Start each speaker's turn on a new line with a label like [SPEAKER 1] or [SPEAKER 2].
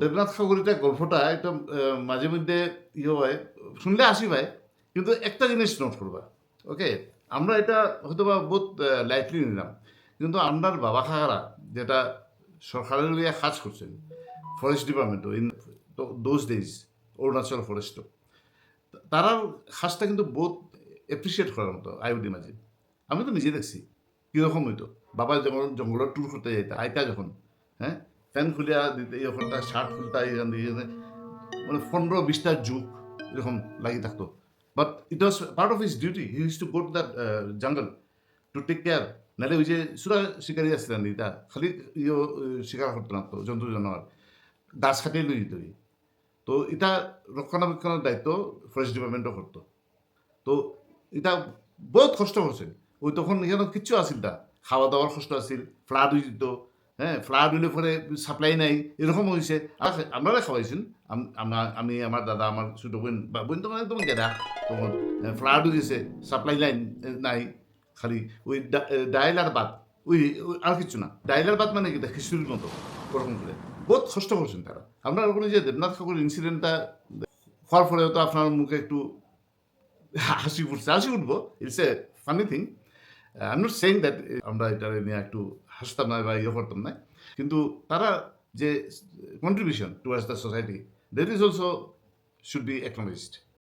[SPEAKER 1] দেবনাথ ঠাকুরিটা গল্পটা একটা মাঝে মধ্যে ইয়ে হয়, শুনলে আসি ভাই কিন্তু একটা জিনিস নোট করবা ওকে আমরা এটা হয়তো বা বহুত লাইটলি নিলাম, কিন্তু আপনার বাবা খাগারা যেটা সরকারের লিয়ে কাজ করছেন ফরেস্ট ডিপার্টমেন্টও ইন দোজ ডেজ অরুণাচল ফরেস্টও তারার কাজটা কিন্তু বহুত এপ্রিসিয়েট করার মতো আইওডি মাঝে আমি তো নিজে দেখছি, কীরকম হইতো, বাবা যখন জঙ্গলের ট্যুর করতে যেত আইতা যখন হ্যাঁ? ফ্যান খুলিয়া দিতে, এই এরকমটা শার্ট খুলতা এখান দিয়ে মানে পনেরো বিশটা যুগ এরকম লাগি থাকতো। But it was part of his duty he use to go to that jungle to take care নাহলে ওই যে সুরা শিকারি আসছিলেন এটা খালি ইয়ে শিকার করতো না তো, জন্তু জানোয়ার। গাছ কাটিয়ে লই ই। তো এটা রক্ষণাবেক্ষণের দায়িত্ব ফরেস্ট ডিপার্টমেন্টও করতো। তো এটা বহুত কষ্ট হয়েছে ওই তখন এখানে কিচ্ছু আসিল না। খাওয়া দাওয়ার কষ্ট আছিল ফ্লাড হয়ে যেত। হ্যাঁ ফ্লাড হইলে পরে সাপ্লাই নাই, এরকম হয়েছে আপনারা খাওয়াইছেন? আমি আমার দাদা, আমার ছোট বোন, বা বোন তখন একদম গেদা তখন ফ্লাড হয়ে গেছে সাপ্লাই লাইন নাই, খালি ওই ডাইল আর বাদ ওই আর কিছু না। ডাইল আর বাদ মানে কি? খিচুড়ির মতো, ওরকম করে। বহুত কষ্ট করছেন তারা। আপনার ওখানে যে দেবনাথ ঠাকুর ইনসিডেন্টটা হওয়ার পরে তো আপনার মুখে একটু হাসি উঠছে হাসি উঠবো it's a funny thing I not saying that আমরা এটা নিয়ে একটু হাসতাম না বা ইয়ে করতাম না, কিন্তু তারা যে contribution towards the society that is also should be acknowledged